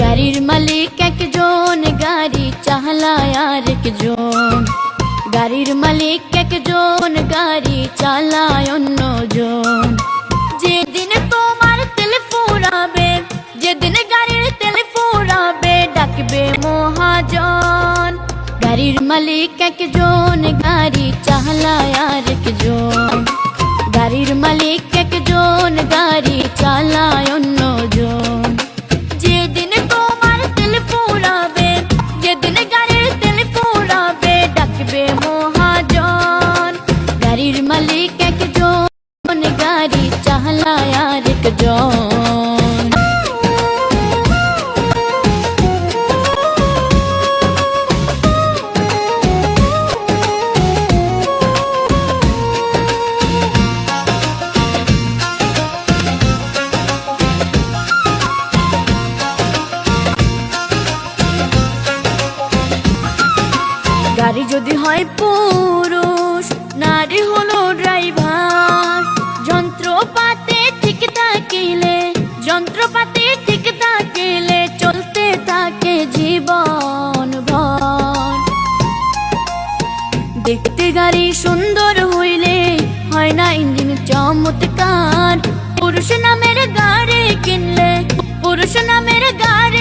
গাড়ির মালিক একজন, গাড়ি চালায় আর একজন। গাড়ির মালিক একজন, গাড়ি চালায় অন্যজন। যেদিন তোমার তেল ফুরাবে, যেদিন গাড়ির তেল ফুরাবে, ডাকবে মহাজন। গাড়ির মালিক একজন, গাড়ি চালায় আর একজন। গাড়ির মালিক একজন গাড়ি চালায় আর একজন গাড়ি যদি হয় পুরুষ নারী হলো ড্রাইভার যন্ত্রপাতি ঠিক থাকিলে, যন্ত্রপাতি ঠিক থাকিলে চলতে থাকে জীবন দেখতে গাড়ি সুন্দর হইলে হয় না ইঞ্জিন চমৎকার। পুরুষ নামের গাড়ি কিনলে, পুরুষ নামের গাড়ি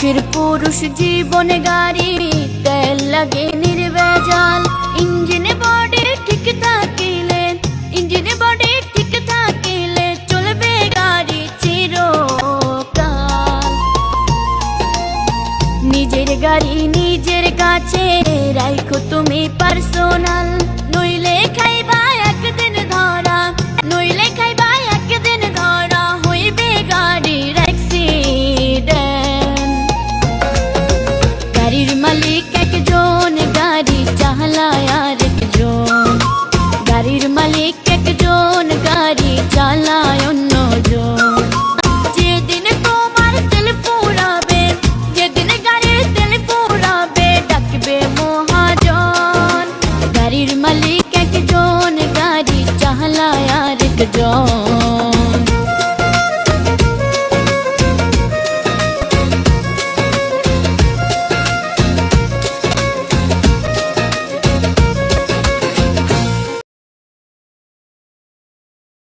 শখের পুরুষ জীবনে গাড়ি, তেল লাগে নির্বেজাল। ইঞ্জিনে বডি ঠিক থাকিলে, ইঞ্জিনে বডি ঠিক থাকিলে চলবে গাড়ি চিরকাল। নিজের গাড়ি নিজের কাছে রাখো তুমি পার্সোনাল নইলে খাইবা